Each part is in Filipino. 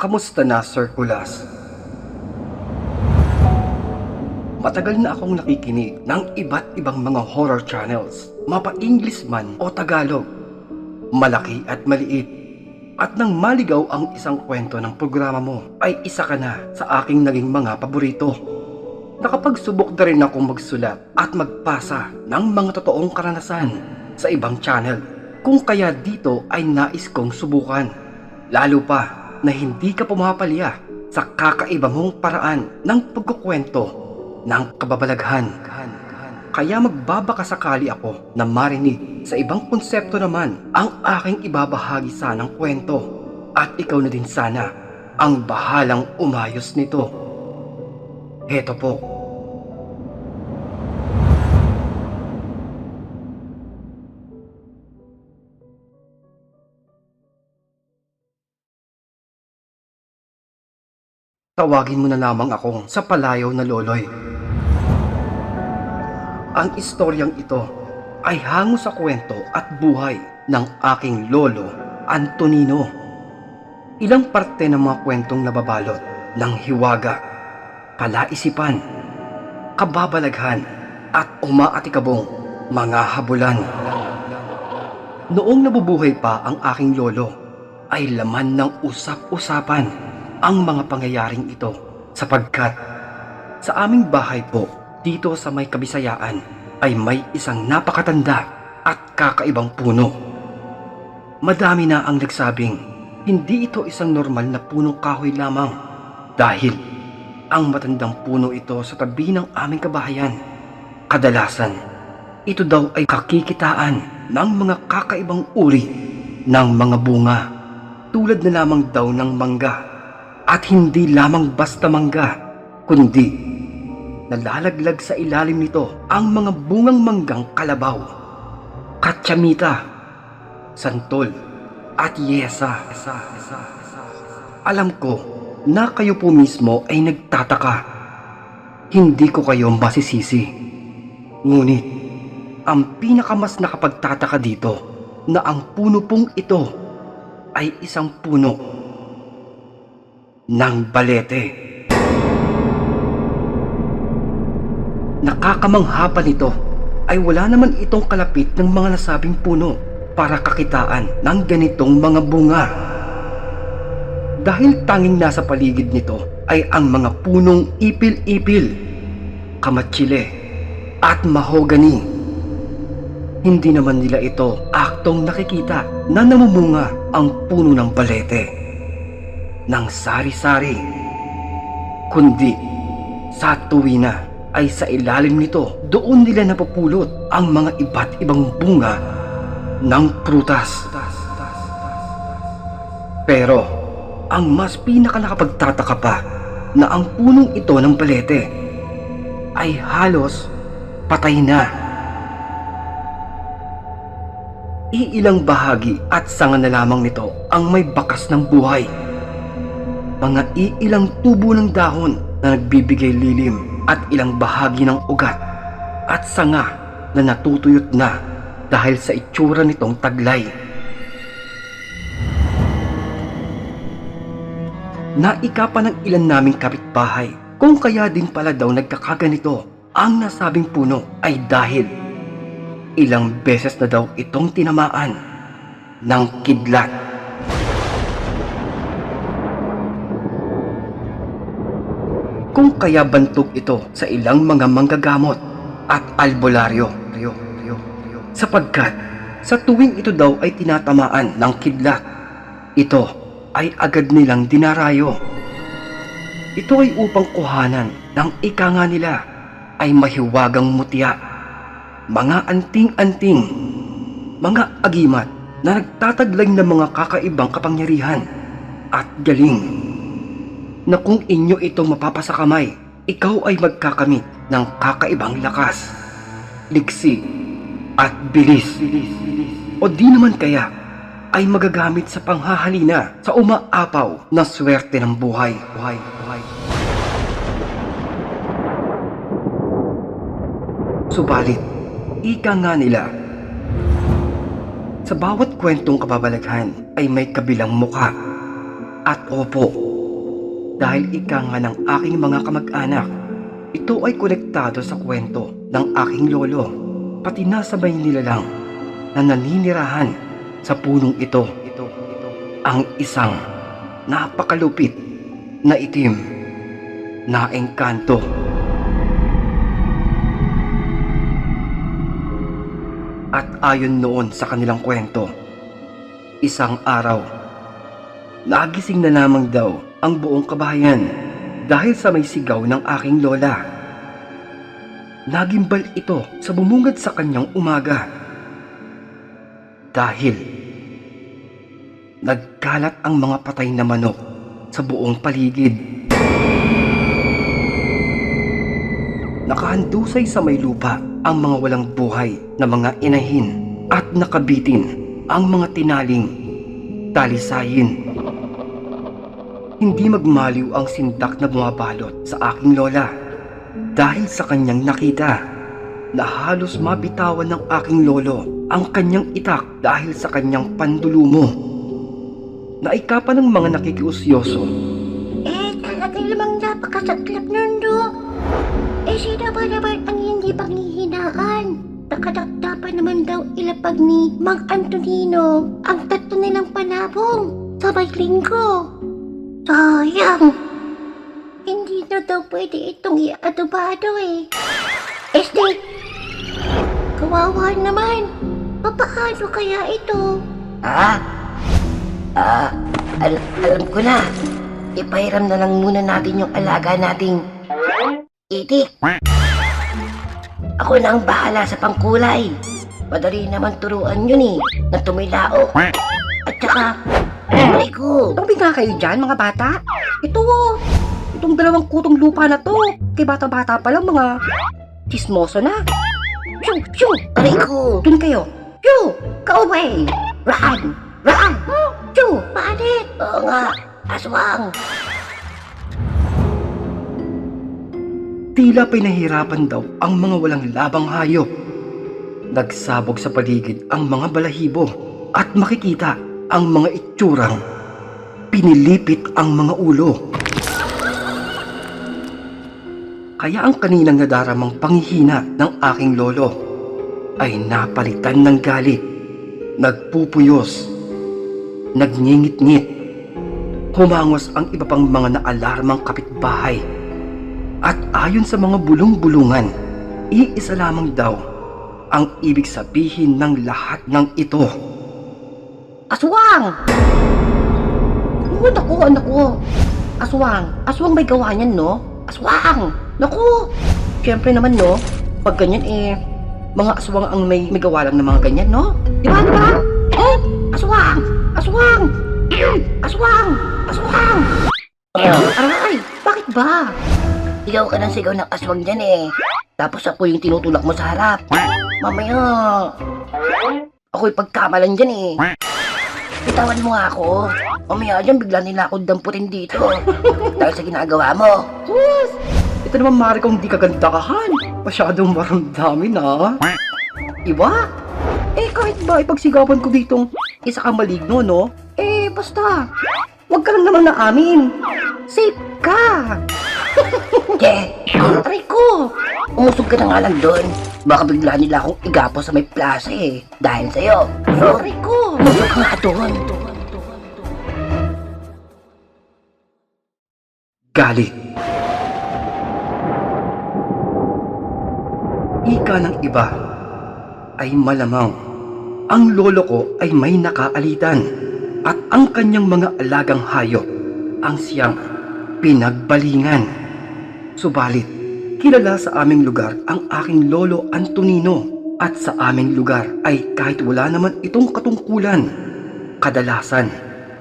Kamusta na, Sir Kulas? Matagal na akong nakikinig ng iba't ibang mga horror channels, mapa-English man o Tagalog, malaki at maliit. At nang maligaw ang isang kwento ng programa mo, ay isa ka na sa aking naging mga paborito. Nakapagsubok na rin akong magsulat at magpasa ng mga totoong karanasan sa ibang channel. Kung kaya dito ay nais kong subukan. Lalo pa na hindi ka pumapalya sa kakaiba mong paraan ng pagkukwento ng kababalaghan. Kaya magbabaka sakali ako na marinig sa ibang konsepto naman ang aking ibabahagi sanang kwento. At ikaw na din sana ang bahalang umayos nito. Heto po. Tawagin mo na lamang ako sa palayaw na loloy. Ang istoryang ito ay hango sa kwento at buhay ng aking lolo, Antonino. Ilang parte ng mga kwentong nababalot ng hiwaga, kalaisipan, kababalaghan at umaatikabong mga habulan. Noong nabubuhay pa ang aking lolo, ay laman ng usap-usapan ang mga pangyayaring ito sapagkat sa aming bahay po dito sa may kabisayaan ay may isang napakatanda at kakaibang puno. Madami na ang nagsabing hindi ito isang normal na punong kahoy lamang dahil ang matandang puno ito sa tabi ng aming kabahayan. Kadalasan, ito daw ay kakikitaan ng mga kakaibang uri ng mga bunga tulad na lamang daw ng mangga at hindi lamang basta mangga kundi nalalaglag sa ilalim nito ang mga bungang manggang kalabaw, katsamita, santol, at yesa. Alam ko na kayo po mismo ay nagtataka. Hindi ko kayo masisisi. Ngunit, ang pinakamas nakapagtataka dito na ang puno pong ito ay isang puno ng balete. Nakakamangha pa nito ay wala naman itong kalapit ng mga nasabing puno para kakitaan ng ganitong mga bunga. Dahil tanging nasa paligid nito ay ang mga punong ipil-ipil, kamatsile at mahogani. Hindi naman nila ito aktong nakikita na namumunga ang puno ng balete ng sari-sari, kundi sa tuwina ay sa ilalim nito doon nila napupulot ang mga iba't ibang bunga ng prutas. Pero ang mas pinaka nakapagtataka pa na ang punong ito ng balete ay halos patay na. Iilang bahagi at sanga na lamang nito ang may bakas ng buhay. Mga iilang tubo ng dahon na nagbibigay lilim at ilang bahagi ng ugat at sanga na natutuyot na dahil sa itsura nitong taglay. Naika pa ng ilan naming kapitbahay kung kaya din pala daw nagkakaganito ang nasabing puno ay dahil ilang beses na daw itong tinamaan ng kidlat. Kung kaya bantog ito sa ilang mga manggagamot at albularyo. Sapagkat sa tuwing ito daw ay tinatamaan ng kidlat, ito ay agad nilang dinarayo. Ito ay upang kuhanan ng ika nga nila ay mahiwagang mutya, mga anting-anting, mga agimat na nagtataglay ng mga kakaibang kapangyarihan at galing na kung inyo itong mapapasakamay, ikaw ay magkakamit ng kakaibang lakas, liksi, at bilis. O di naman kaya ay magagamit sa panghahalina sa umaapaw na swerte ng buhay. buhay, buhay. Subalit, ika nga nila, sa bawat kwentong kababalaghan ay may kabilang muka. At opo, dahil ika nga ng aking mga kamag-anak. Ito ay konektado sa kwento ng aking lolo, pati na sa may nilalang na naninirahan sa punong ito. Ang isang napakalupit na itim na engkanto. At ayon noon sa kanilang kwento, isang araw, nagising na lamang daw ang buong kabahayan dahil sa may sigaw ng aking lola. Nagimbal ito sa bumungad sa kanyang umaga. Dahil nagkalat ang mga patay na manok sa buong paligid. Nakahandusay sa may lupa ang mga walang buhay na mga inahin at nakabitin ang mga tinaling talisayin. Hindi magmaliw ang sindak na bumabalot sa aking lola dahil sa kanyang nakita na halos mabitawan ng aking lolo ang kanyang itak dahil sa kanyang pandulumo. Naikapan ng mga nakikiusyoso Eh, talaga namang napakasaklap nun, do. Eh, sino ba naman ang hindi panghihinaan? Nakadakda pa naman daw ilapag ni Mang Antonino ang tatlo nilang panabong sa linggo. Sayang! Hindi na daw pwede itong iadobado eh. Este! Kawawa naman! Papaano kaya ito? Ah? Ah, al- alam ko na. Ipahiram na lang muna natin yung alaga nating itik. Ako na ang bahala sa pangkulay. Madali naman turuan yun eh, na tumilao. At saka, ay ko. Tumbi nga kayo dyan, mga bata. Ito, oh. Itong dalawang kutong lupa na to. Kay bata-bata pa lang mga chismoso na. Shoo, shoo, Aray ko. dun kayo. Shoo, go away. Run, run. Shoo, Paanit? Oo nga, aswang. Tila pinahirapan daw ang mga walang labang hayop. Nagsabog sa paligid ang mga balahibo at makikita ang mga itsurang pinilipit ang mga ulo. Kaya ang kaninang nadaramang panghihina ng aking lolo ay napalitan ng galit, nagpupuyos, nagngingit-ngit, humangos ang iba pang mga naalarmang kapitbahay at ayon sa mga bulong-bulungan, iisa lamang daw ang ibig sabihin ng lahat ng ito. Aswang. Oh, naku, naku. Aswang, aswang may gawa niyan, no? Aswang, naku. Siyempre naman, no? Pag ganyan, eh, mga aswang ang may, may gawa lang ng mga ganyan, no? Di ba, di ba? Eh, aswang, aswang, aswang, aswang. Aray, bakit ba? Sigaw ka ng sigaw ng aswang dyan eh. Tapos ako yung tinutulak mo sa harap. Mamaya, ako'y pagkamalan dyan eh. Bitawan mo nga ako. Mamaya dyan bigla nila ako damputin dito. Dahil sa ginagawa mo. Sus! Ito naman mari kong di kagandahan. Masyadong maramdamin na. Iba? Eh, kahit ba ipagsigawan ko ditong isa kang maligno, no? Eh, basta. Huwag ka lang naman na amin. Safe ka. Che, Aray ko. Umusog ka na nga lang doon. Baka bigla nila akong igapo sa may plaza eh. Dahil sa'yo. Aray ko. Umusog ka nga doon. Galit. Ika ng iba ay malamang ang lolo ko ay may nakaalitan at ang kanyang mga alagang hayop ang siyang pinagbalingan. Subalit, kilala sa aming lugar ang aking lolo Antonino at sa aming lugar ay kahit wala naman itong katungkulan, kadalasan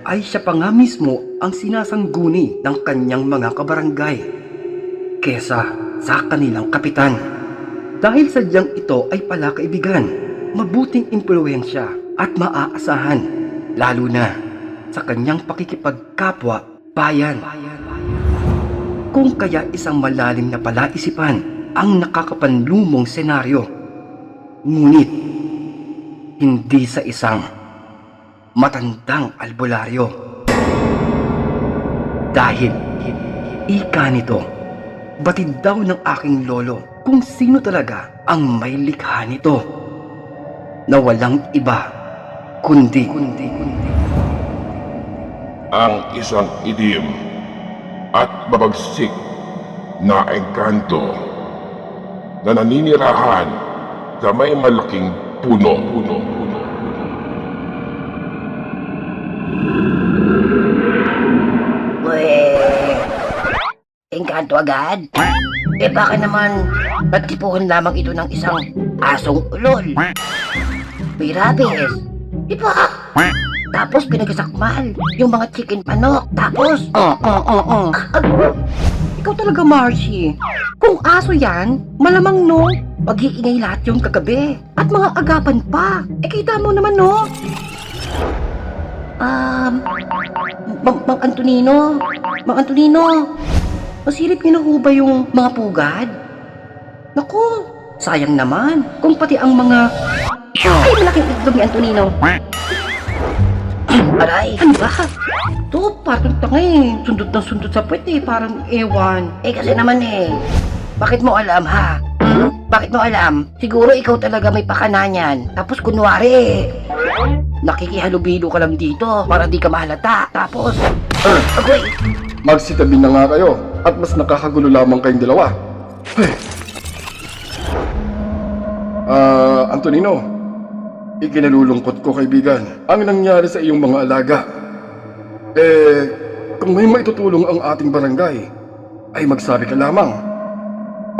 ay siya pa nga mismo ang sinasangguni ng kanyang mga kabarangay kesa sa kanilang kapitan. Dahil sadyang ito ay pala kaibigan, mabuting impluensya at maaasahan, lalo na sa kanyang pakikipagkapwa bayan. Kung kaya isang malalim na palaisipan ang nakakapanlumong senaryo, ngunit hindi sa isang matandang albularyo. Dahil Ika nito, batid daw ng aking lolo kung sino talaga ang may likha nito. Na walang iba, kundi, kundi, kundi. ang isang idim at babagsik na engkanto na naninirahan sa may malaking puno. puno, puno. Engkanto agad? Eh baka naman nagtipuhan lamang ito ng isang asong ulol. May rabies. Tapos pinagsakmal yung mga chicken panok. Tapos, Ah, ah, ah, ah. Ikaw talaga, Marcy. Kung aso yan, malamang no, mag-iingay lahat yung kagabi. At mga agapan pa. Eh, kita mo naman, no? Um, Mang, Mang Antonino, Mang Antonino, masilip niyo na ho ba yung mga pugad? Naku, sayang naman kung pati ang mga... Ay, malaking itlog ni Antonino. Aray, Ano ba? To, parang tanga eh. Sundot ng sundot sa puwet eh. Parang ewan. eh kasi naman eh. Bakit mo alam ha? Hmm? Bakit mo alam? Siguro ikaw talaga may pakana niyan. Tapos kunwari, nakikihalubilo ka lang dito para di ka mahalata. Tapos, uh, agoy, Magsitabi na nga kayo at mas nakakagulo lamang kayong dalawa. Ah, Antonino, ikinalulungkot ko kaibigan ang nangyari sa iyong mga alaga. Eh, kung may maitutulong ang ating barangay, ay magsabi ka lamang.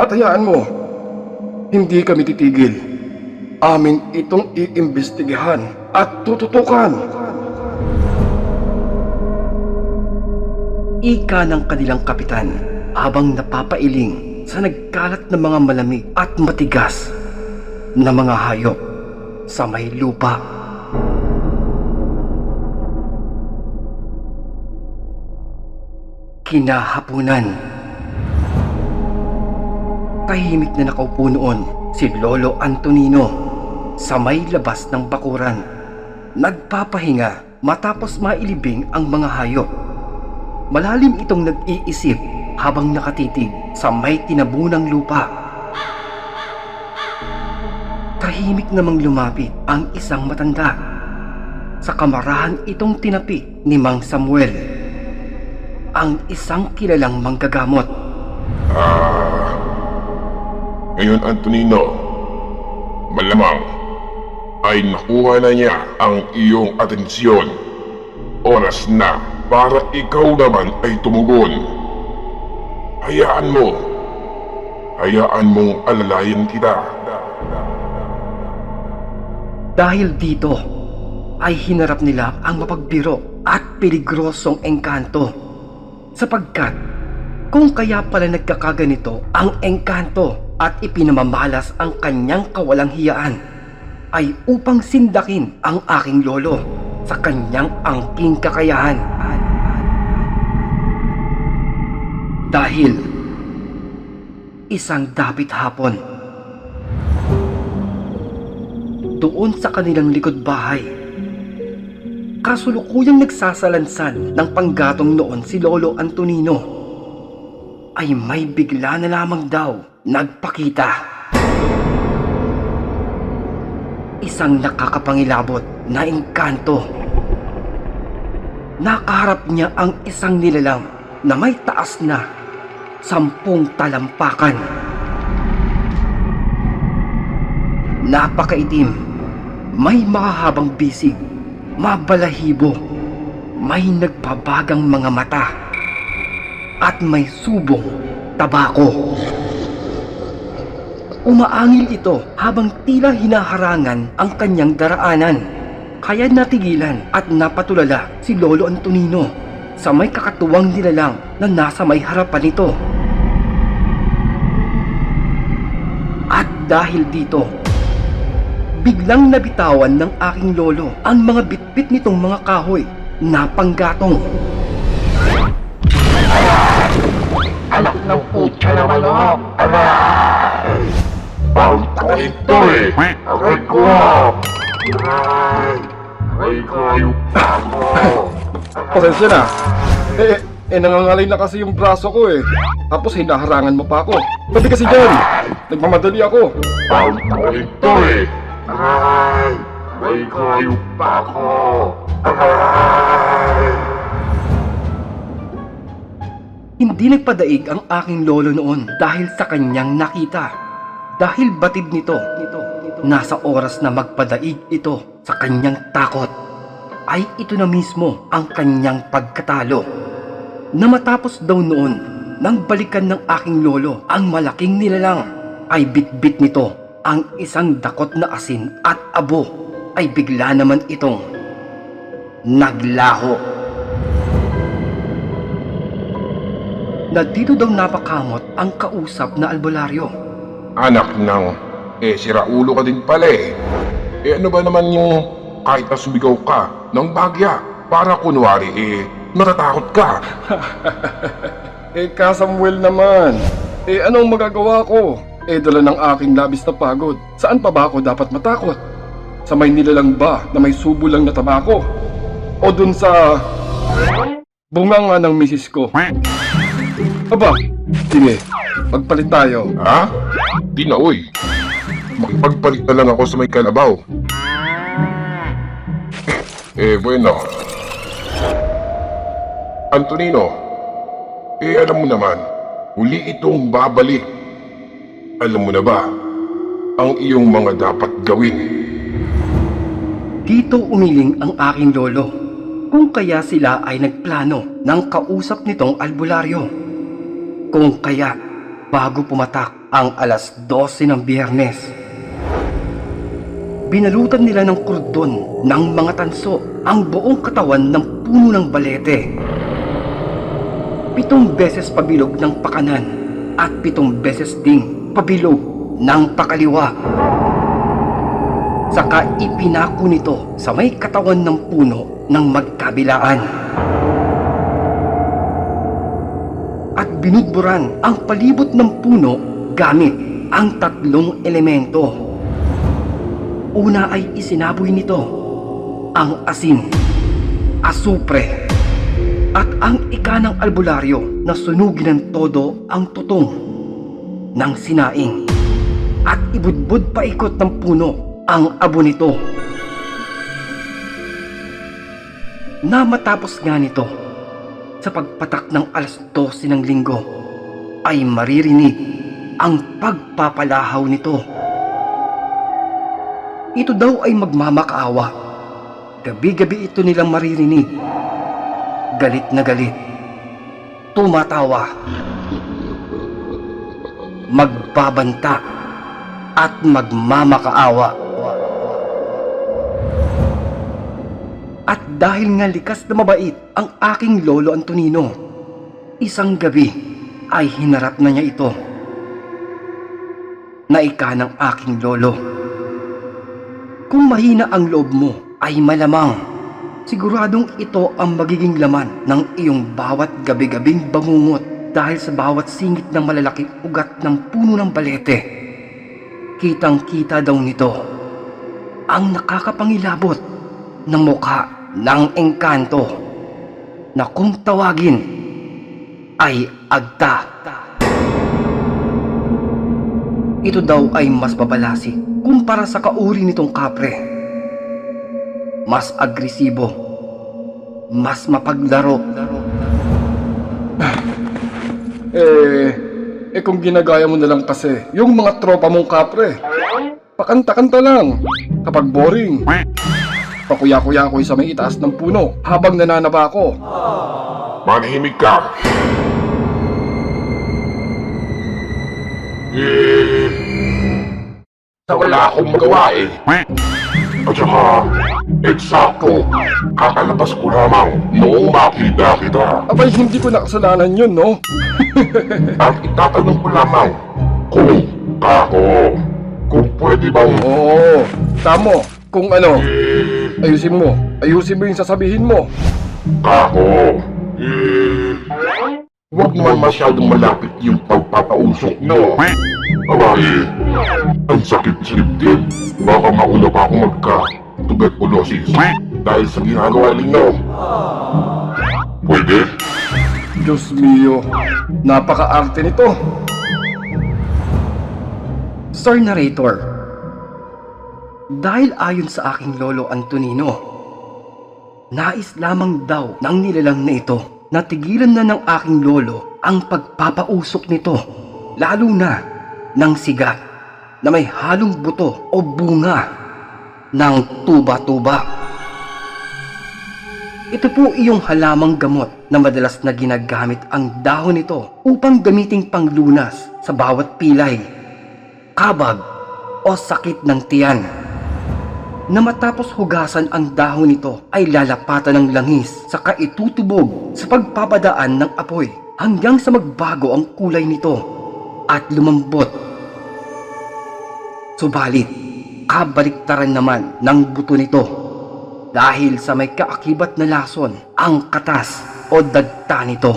At hayaan mo, hindi kami titigil. Amin itong iimbestigahan at tututukan. Ika ng kanilang kapitan habang napapailing sa nagkalat na mga malamig at matigas na mga hayop sa may lupa. Kinahapunan. Tahimik na nakaupo noon si Lolo Antonino sa may labas ng bakuran. Nagpapahinga matapos mailibing ang mga hayop. Malalim itong nag-iisip habang nakatitig sa may tinabunang lupa. Tahimik namang lumapit ang isang matanda. Sa kamarahan itong tinapi ni Mang Samuel. Ang isang kilalang manggagamot. Ngayon Antonino, malamang ay nakuha na niya ang iyong atensyon. Oras na para ikaw naman ay tumugon. Hayaan mo. Hayaan mong alalayan kita. Dahil dito ay hinarap nila ang mapagbiro at peligrosong engkanto. Sapagkat kung kaya pala nagkakaganito ang engkanto at ipinamamalas ang kanyang kawalang hiyaan ay upang sindakin ang aking lolo sa kanyang angking kakayahan. Dahil isang dapit hapon doon sa kanilang likod bahay. Kasulukuyang nagsasalansan ng panggatong noon si Lolo Antonino ay may bigla na lamang daw nagpakita. Isang nakakapangilabot na engkanto. Nakaharap niya ang isang nilalang na may taas na sampung talampakan. Napakaitim, may mahahabang bisig, mabalahibo, may nagpabagang mga mata, at may subong tabako. Umaangil ito habang tila hinaharangan ang kanyang daraanan. Kaya natigilan at napatulala si Lolo Antonino sa may kakatuwang nilalang na nasa may harapan nito. At dahil dito, biglang nabitawan ng aking lolo ang mga bitbit nitong mga kahoy na panggatong. Ang ito eh! Aray ko! Aray! Aray ko! Pasensya na. Eh, Eh nangangalay na kasi yung braso ko eh. Tapos hinaharangan mo pa ako. Sabi kasi dyan, nagmamadali ako. Pauntahin to eh. Aray! May kayo pa ako. Aray! Hindi nagpadaig ang aking lolo noon dahil sa kanyang nakita. Dahil batid nito, nasa oras na magpadaig ito sa kanyang takot, ay ito na mismo ang kanyang pagkatalo. Na matapos daw noon, nang balikan ng aking lolo ang malaking nilalang, ay bitbit nito ang isang dakot na asin at abo ay bigla naman itong naglaho. na dito daw napakamot ang kausap na albularyo. Anak ng, eh siraulo ka din pala eh. Eh ano ba naman yung kahit na sumigaw ka ng bagya para kunwari eh natatakot ka. Eh ka Samuel naman. Eh anong magagawa ko? Eh dala ng aking labis na pagod. Saan pa ba ako dapat matakot? Sa may nilalang ba na may subo lang na tabako? O dun sa... Bunganga ng misis ko? Aba, sige, magpalit tayo. Ha? Di na uy. Makipagpalit na lang ako sa may kalabaw. eh bueno. Antonino, eh alam mo naman, huli itong babalik. Alam mo na ba, ang iyong mga dapat gawin. Dito umiling ang aking lolo. Kung kaya sila ay nagplano ng kausap nitong albularyo. Kung kaya bago pumatak ang alas 12 ng biyernes. Binalutan nila ng kordon ng mga tanso ang buong katawan ng puno ng balete. Pitong beses pabilog ng pakanan at pitong beses ding pabilog ng pakaliwa. Saka ipinako nito sa may katawan ng puno ng magkabilaan. At binudburan ang palibot ng puno gamit ang tatlong elemento. Una ay isinaboy nito ang asin, asupre, at ang ika ng albularyo na sunugin ng todo ang tutong ng sinaing at ibudbud paikot ng puno ang abo nito. Na matapos nga nito, sa pagpatak ng alas 12 ng linggo, ay maririnig ang pagpapalahaw nito. Ito daw ay magmamakaawa. Gabi-gabi ito nilang maririnig. Galit na galit. Tumatawa. Magbabanta. At magmamakaawa. At dahil nga likas na mabait ang aking lolo Antonino, isang gabi ay hinarap na niya ito. Naika ng aking lolo. Kung mahina ang loob mo ay malamang siguradong ito ang magiging laman ng iyong bawat gabi-gabing bangungot dahil sa bawat singit ng malalaking ugat ng puno ng balete. Kitang-kita daw nito ang nakakapangilabot ng mukha ng engkanto na kung tawagin ay agta. Ito daw ay mas babalasi kumpara sa kauri nitong kapre. Mas agresibo, mas mapaglaro, Eh, eh kung ginagaya mo na lang kasi, yung mga tropa mong kapre, pakanta-kanta lang. Kapag boring, pakuya-kuya ko sa may itaas ng puno habang nananaba ako. Manahimik ka. Eh, wala akong magawa eh. At saka, eksakto, kakalabas ko lamang noong makita kita. Abay, hindi ko nakasalanan yun, no? At itatanong ko lamang kung kako, kung pwede bang Oo, tamo. Kung ano, eh, ayusin mo. Ayusin mo yung sasabihin mo. kako, eh, huwag naman masyadong malapit yung pagpapausok no. Aba eh, ang sakit sa dibdib. Baka mauna pa ako magka tuberculosis dahil sa ginagawa ninyo. Pwede? Diyos mio, napaka-arte nito. Sir Narrator, dahil ayon sa aking lolo Antonino, nais lamang daw ng nilalang na ito na tigilan na ng aking lolo ang pagpapausok nito, lalo na ng siga na may halong buto o bunga ng tuba-tuba. Ito po iyong halamang gamot na madalas na ginagamit ang dahon nito upang gamiting panglunas sa bawat pilay, kabag o sakit ng tiyan. Na matapos hugasan ang dahon nito ay lalapatan ng langis saka itutubog sa pagpapadaan ng apoy hanggang sa magbago ang kulay nito at lumambot. Subalit, kabaliktaran naman ng buto nito dahil sa may kaakibat na lason ang katas o dagta nito.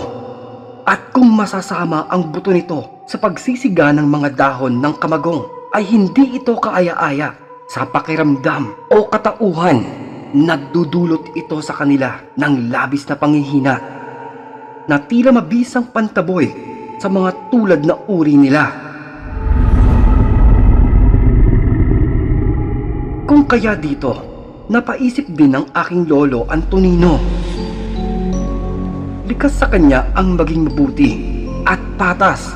At kung masasama ang buto nito sa pagsisiga ng mga dahon ng kamagong ay hindi ito kaaya-aya sa pakiramdam o katauhan. Nagdudulot ito sa kanila ng labis na panghihina na tila mabisang pantaboy sa mga tulad na uri nila. Kung kaya dito, napaisip din ng aking lolo Antonino. Likas sa kanya ang maging mabuti at patas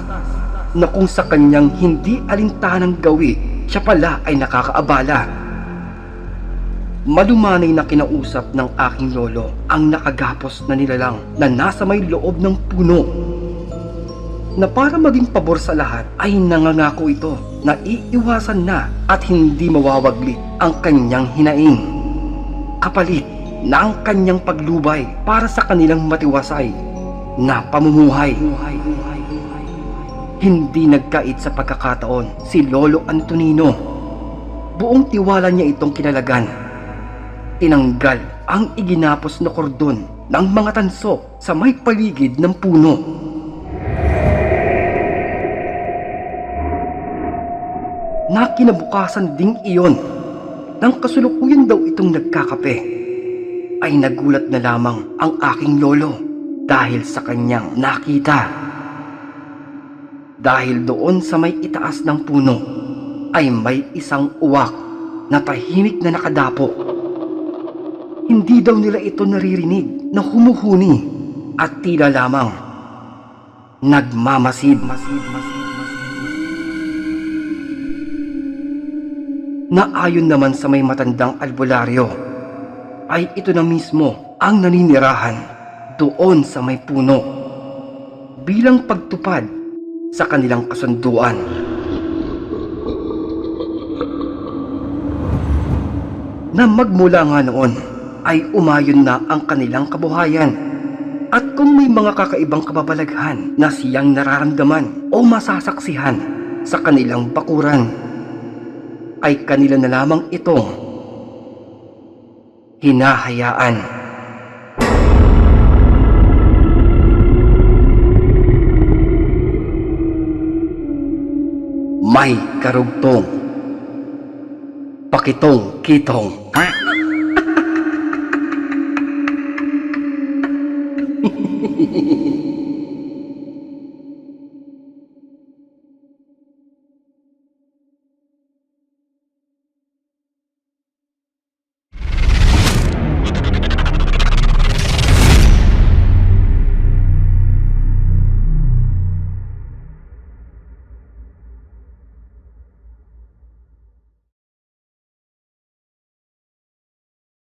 na kung sa kanyang hindi alintanang gawi, siya pala ay nakakaabala. Malumanay na kinausap ng aking lolo ang nakagapos na nilalang na nasa may loob ng puno. Na para maging pabor sa lahat ay nangangako ito na iiwasan na at hindi mawawaglit ang kanyang hinaing kapalit na ang kanyang paglubay para sa kanilang matiwasay na pamumuhay. Hindi nagkait sa pagkakataon si Lolo Antonino. Buong tiwala niya itong kinalagan. Tinanggal ang iginapos na kordon ng mga tanso sa may paligid ng puno. Na kinabukasan ding iyon nang kasulukuyan daw itong nagkakape, ay nagulat na lamang ang aking lolo dahil sa kanyang nakita. Dahil doon sa may itaas ng puno ay may isang uwak na tahimik na nakadapo. Hindi daw nila ito naririnig na humuhuni at tila lamang nagmamasid. Masid, masid, na ayon naman sa may matandang albularyo, ay ito na mismo ang naninirahan doon sa may puno bilang pagtupad sa kanilang kasunduan. Na magmula nga noon ay umayon na ang kanilang kabuhayan at kung may mga kakaibang kababalaghan na siyang nararamdaman o masasaksihan sa kanilang bakuran, ay kanila na lamang itong hinahayaan. May karugtong. Pakitong kitong.